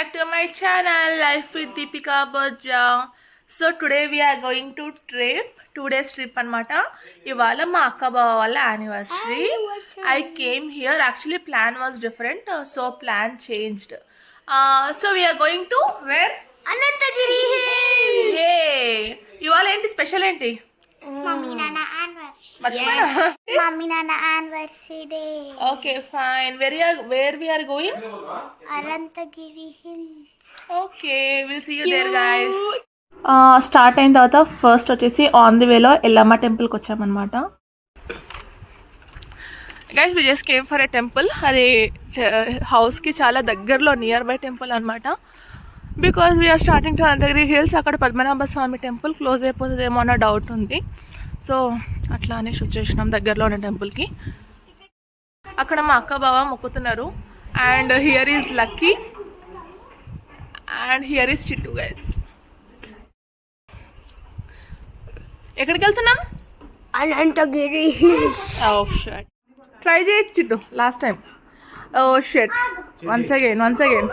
back to my channel Life with Deepika Bajja. So today we're going to trip two days trip అనమాట ఇవాళ మా అక్క బావ వాళ్ళ anniversary I came here actually plan was different so plan changed so we're going to where Ananthagiri ఇవాళ ఏంటి special ఏంటి? Mummy నాన్న anniversary okay fine very where we're going Ananthagiri hills okay will see you there guys start అయిన తర్వాత first వచ్చేసి on the వేలో ఎల్లమ్మ టెంపుల్కి వచ్చామన్నమాట. Guys we just came for a temple అది హౌస్కి చాలా దగ్గరలో నియర్ బై టెంపుల్ అనమాట because we're starting to Ananthagiri hills అక్కడ పద్మనాభ స్వామి టెంపుల్ క్లోజ్ అయిపోతుందేమో అన్న డౌట్ ఉంది. సో అట్లా అనేసి వచ్చేసినాం దగ్గరలో ఉన్న టెంపుల్కి. అక్కడ మా అక్క బావ మొక్కుతున్నారు. And here is Lucky. And here is Chittu guys. ఎక్కడికి వెళ్తున్నాం? అనంతగిరి ట్రై చేయొచ్చు చిట్టు. లాస్ట్ టైం ఓ shirt once again once again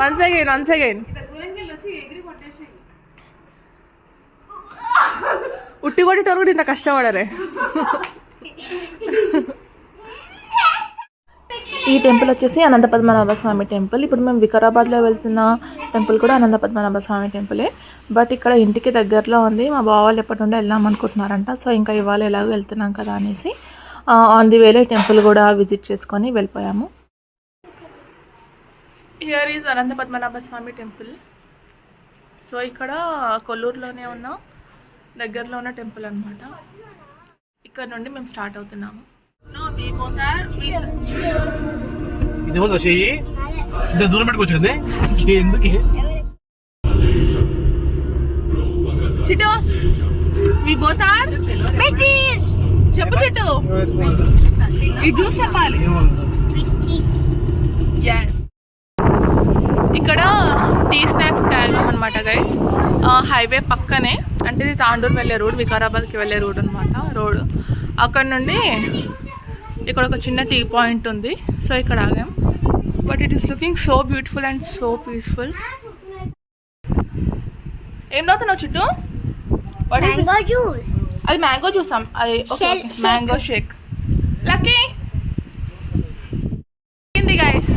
once again once again ఉట్టి కొట్టేటోరు కూడా ఇంత కష్టపడరే. ఈ టెంపుల్ వచ్చేసి అనంత పద్మనాభ స్వామి టెంపుల్. ఇప్పుడు మేము వికారాబాద్లో వెళ్తున్న టెంపుల్ కూడా అనంత పద్మనాభ స్వామి టెంపులే. బట్ ఇక్కడ ఇంటికి దగ్గరలో ఉంది. మా బావ వాళ్ళు ఎప్పటి నుండి వెళ్దాం అనుకుంటున్నారంట. సో ఇంకా ఇవాళ ఎలాగో వెళ్తున్నాం కదా అనేసి ఆన్ ది వేలో టెంపుల్ కూడా విజిట్ చేసుకొని వెళ్ళిపోయాము. Here is Anantha Padmanabha Swamy temple. So ఇక్కడ కొల్లూరులోనే ఉన్న. దగ్గరలో ఉన్న టెంపుల్ అనమాట ఇక్కడ నుండి మేము స్టార్ట్ అవుతున్నాము. దూరం పెట్టుకొచ్చింది ఎందుకే? చిట్టు వి బోత్ ఆర్ చెప్పు చిట్టు. ఈ జ్యూస్ చెప్పాలి. ఇక్కడ టీ స్నాక్స్ క్యాగం అనమాట గైస్ హైవే పక్కనే అంటే ఇది తాండూరు వెళ్ళే రోడ్ వికారాబాద్కి వెళ్ళే రోడ్ అనమాట రోడ్. అక్కడ నుండి ఇక్కడ ఒక చిన్న టీ పాయింట్ ఉంది. సో ఇక్కడ ఆగాం. But it is looking so beautiful and so peaceful ఏం తాగుతున్నావు చుట్టూ? జ్యూస్ అది మ్యాంగో చూసాం అది. మ్యాంగో షేక్ లక్కీ ఏంది గైస్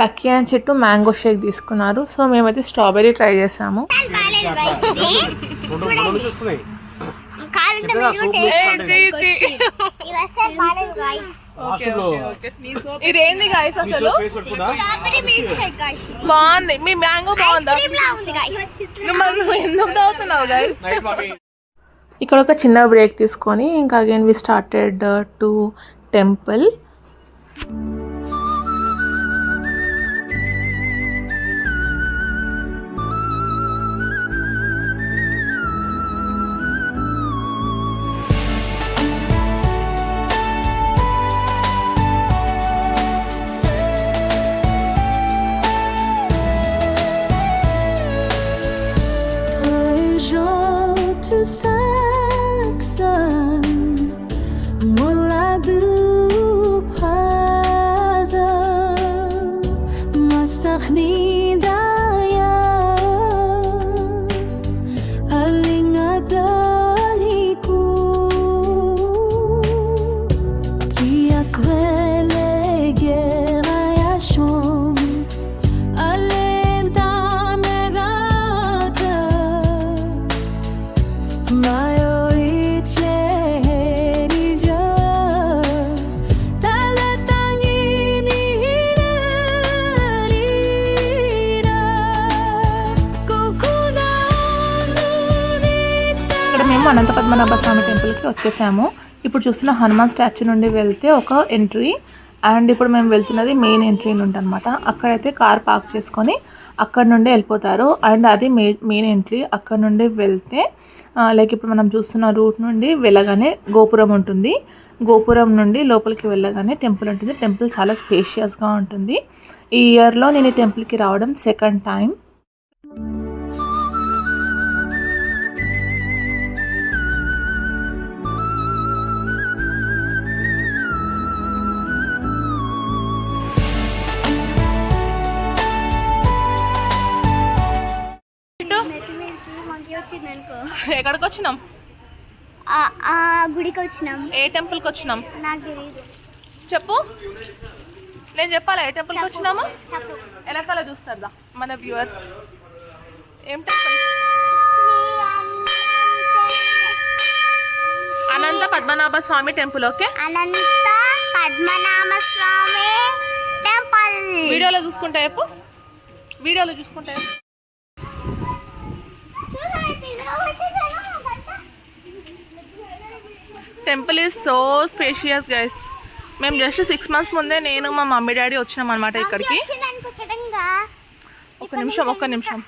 లక్కీ అని చెట్టు మ్యాంగో షేక్ తీసుకున్నారు. సో మేమైతే స్ట్రాబెర్రీ ట్రై చేసాము. ఇదేంది గాయస్ అసలు? బాగుంది. మీ మ్యాంగో బాగుందా? నువ్వు ఎందుకు తాగుతున్నావు ఇక్కడ ఒక చిన్న బ్రేక్ తీసుకొని ఇంకా again we started to temple ఇక్కడ అనంత పద్మనాభ స్వామి టెంపుల్కి వచ్చేసాము. ఇప్పుడు చూస్తున్న హనుమాన్ స్టాచ్యూ నుండి వెళ్తే ఒక ఎంట్రీ. అండ్ ఇప్పుడు మేము వెళ్తున్నది మెయిన్ ఎంట్రీ నుండి అనమాట అక్కడైతే కార్ పార్క్ చేసుకొని అక్కడ నుండి వెళ్ళిపోతారు. అండ్ అది మే మెయిన్ ఎంట్రీ. అక్కడ నుండి వెళ్తే లైక్ ఇప్పుడు మనం చూస్తున్న రూట్ నుండి వెళ్ళగానే గోపురం ఉంటుంది. గోపురం నుండి లోపలికి వెళ్ళగానే టెంపుల్ ఉంటుంది. టెంపుల్ చాలా స్పేషియస్గా ఉంటుంది. ఈ ఇయర్లో నేను ఈ టెంపుల్కి రావడం సెకండ్ టైం ఎక్కడికి వచ్చినాం గుడికి వచ్చినాం ఏ టెంపుల్కి వచ్చినాం నాకు తెలియదు చెప్పు. నేను చెప్పాలా? ఏ టెంపుల్కి వచ్చినాము? వెనకాల చూస్తారా మన వ్యూవర్స్. ఏం temple? Anantha Padmanabha Swamy temple okay? Anantha Padmanabha Swamy temple. వీడియోలో చూసుకుంటా చెప్పు. వీడియోలో చూసుకుంటా చెప్పు. Temple is so spacious guys మేము జస్ట్ సిక్స్ మంత్స్ ముందే నేను మా మమ్మీ డాడీ వచ్చినాం అనమాట ఇక్కడికి. ఒక నిమిషం ఒక్క నిమిషం.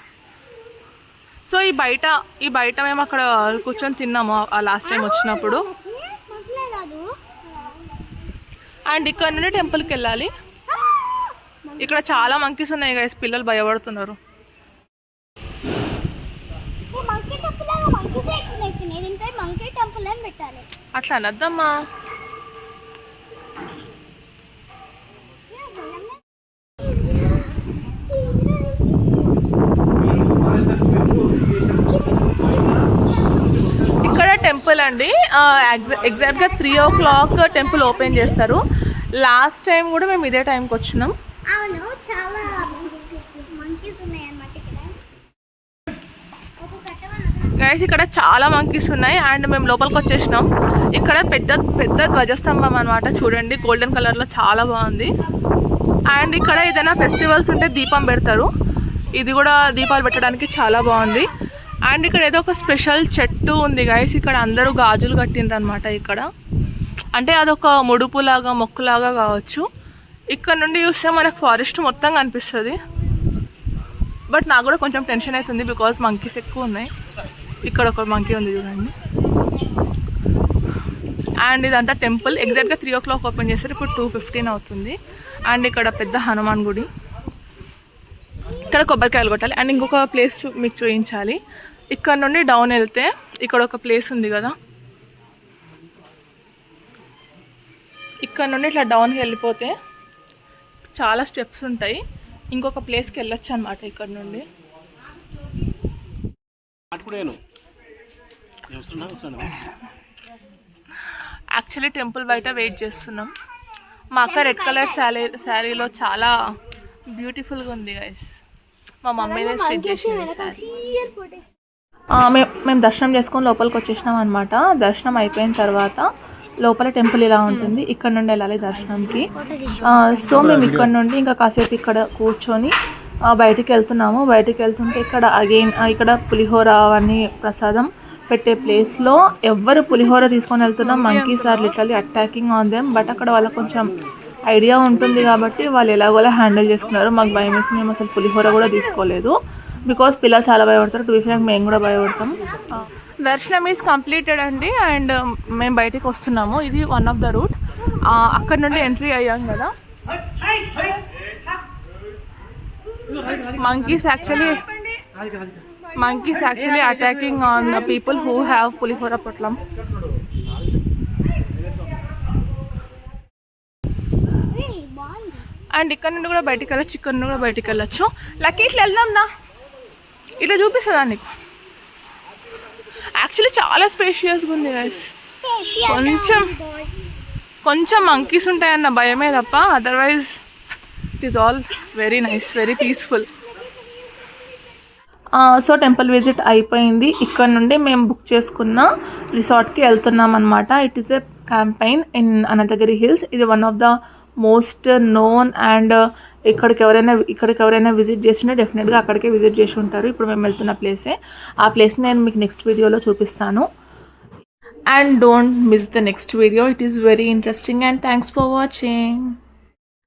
సో ఈ బయట ఈ బయట మేము అక్కడ కూర్చొని తిన్నాము లాస్ట్ టైం వచ్చినప్పుడు. అండ్ ఇక్కడ నుండి టెంపుల్కి వెళ్ళాలి. ఇక్కడ చాలా మంకీస్ ఉన్నాయి గైస్ పిల్లలు భయపడుతున్నారు మంకీ టెంపుల్ లాగా మంకీ సెక్షన్ అయిపోయినాయి దీనిపై మంకీ టెంపుల్ అని పెట్టాలి అట్లా అనద్దమ్మా. ఇక్కడ టెంపుల్ అండి. ఎగ్జాక్ట్గా three o'clock temple open చేస్తారు. లాస్ట్ టైం కూడా మేము ఇదే టైంకి వచ్చినాం. అవును చాలా మంకీస్ ఉన్నాయి అన్నమాట ఇక్కడ ఒక కట్టమన్న గైస్ ఇక్కడ చాలా మంకీస్ ఉన్నాయి అండ్ మేము లోపలికి వచ్చేసినాం. ఇక్కడ పెద్ద పెద్ద ధ్వజస్తంభం అనమాట చూడండి గోల్డెన్ కలర్లో చాలా బాగుంది. అండ్ ఇక్కడ ఏదైనా ఫెస్టివల్స్ ఉంటే దీపం పెడతారు. ఇది కూడా దీపాలు పెట్టడానికి చాలా బాగుంది. అండ్ ఇక్కడ ఏదో ఒక స్పెషల్ చెట్టు ఉంది గైస్ ఇక్కడ అందరూ గాజులు కట్టిండ్రు అనమాట ఇక్కడ. అంటే అదొక ముడుపులాగా మొక్కులాగా కావచ్చు. ఇక్కడ నుండి చూస్తే మనకు ఫారెస్ట్ మొత్తం కనిపిస్తుంది. బట్ నాకు కూడా కొంచెం టెన్షన్ అవుతుంది బికాజ్ మంకీస్ ఎక్కువ ఉన్నాయి. ఇక్కడ ఒక మంకీ ఉంది చూడండి. అండ్ ఇదంతా టెంపుల్ ఎగ్జాక్ట్గా త్రీ ఓ క్లాక్ ఓపెన్ చేస్తారు. ఇప్పుడు టూ ఫిఫ్టీన్ అవుతుంది. అండ్ ఇక్కడ పెద్ద హనుమాన్ గుడి. ఇక్కడ కొబ్బరికాయలు కొట్టాలి. అండ్ ఇంకొక ప్లేస్ చూ మీకు చూపించాలి ఇక్కడ నుండి డౌన్ వెళ్తే ఇక్కడ ఒక ప్లేస్ ఉంది కదా. ఇక్కడ నుండి ఇట్లా డౌన్కి వెళ్ళిపోతే చాలా స్టెప్స్ ఉంటాయి. ఇంకొక ప్లేస్కి వెళ్ళొచ్చు అనమాట ఇక్కడ నుండి. యాక్చువల్లీ టెంపుల్ బయట వెయిట్ చేస్తున్నాం. మా అక్క రెడ్ కలర్ శారీ శారీలో చాలా బ్యూటిఫుల్గా ఉంది గైస్ మా మమ్మీనే స్టిచ్ చేసింది శారీ మేము మేము దర్శనం చేసుకొని లోపలికి వచ్చేసినాం అనమాట దర్శనం అయిపోయిన తర్వాత లోపల టెంపుల్ ఇలా ఉంటుంది. ఇక్కడ నుండి వెళ్ళాలి దర్శనంకి. ఆ, సో మేము ఇక్కడ నుండి ఇంకా కాసేపు ఇక్కడ కూర్చొని బయటికి వెళ్తున్నాము. బయటికి వెళ్తుంటే ఇక్కడ అగైన్ ఇక్కడ పులిహోర అవన్నీ ప్రసాదం పెట్టే ప్లేస్లో ఎవ్వరు పులిహోర తీసుకొని వెళ్తున్నాం. Monkeys are literally attacking on them but అక్కడ వాళ్ళకి కొంచెం ఐడియా ఉంటుంది కాబట్టి వాళ్ళు ఎలాగోలా హ్యాండిల్ చేసుకున్నారు. మాకు భయం వేసి మేము అసలు పులిహోర కూడా తీసుకోలేదు. బికాస్ పిల్లలు చాలా భయపడతారు. టు బి మేము కూడా భయపడతాం. దర్శనం ఈజ్ కంప్లీటెడ్ అండి. అండ్ మేము బయటికి వస్తున్నాము. ఇది వన్ ఆఫ్ ద రూట్ అక్కడ నుండి ఎంట్రీ అయ్యాం కదా. Monkeys actually monkeys actually attacking on the people who have pulihora potlam. బాగుంది అండ్ ఇక్కడ నుండి కూడా బయటికి వెళ్ళచ్చు ఇక్కడ నుండి కూడా బయటికి వెళ్ళచ్చు. లక్కీ ఇట్లా వెళ్దాం దా. ఇట్లా చూపిస్తుందా నీకు? యాక్చువల్లీ చాలా స్పేషియస్గా ఉంది గైస్ కొంచెం కొంచెం మంకీస్ ఉంటాయన్న భయమే తప్ప otherwise it is all very nice very peaceful so temple visit అయిపోయింది. ఇక్కడ నుండి మేము బుక్ చేసుకున్న రిసార్ట్కి వెళ్తున్నాం అనమాట it is a campaign in Ananthagiri hills ఇది one of the most known and ఇక్కడికి ఎవరైనా ఇక్కడికి ఎవరైనా విజిట్ చేస్తుంటే డెఫినెట్గా అక్కడికే విజిట్ చేసి ఉంటారు. ఇప్పుడు మేము వెళ్తున్న ప్లేసే ఆ ప్లేస్ నేను మీకు నెక్స్ట్ వీడియోలో చూపిస్తాను. And don't miss the next video it is very interesting and thanks for watching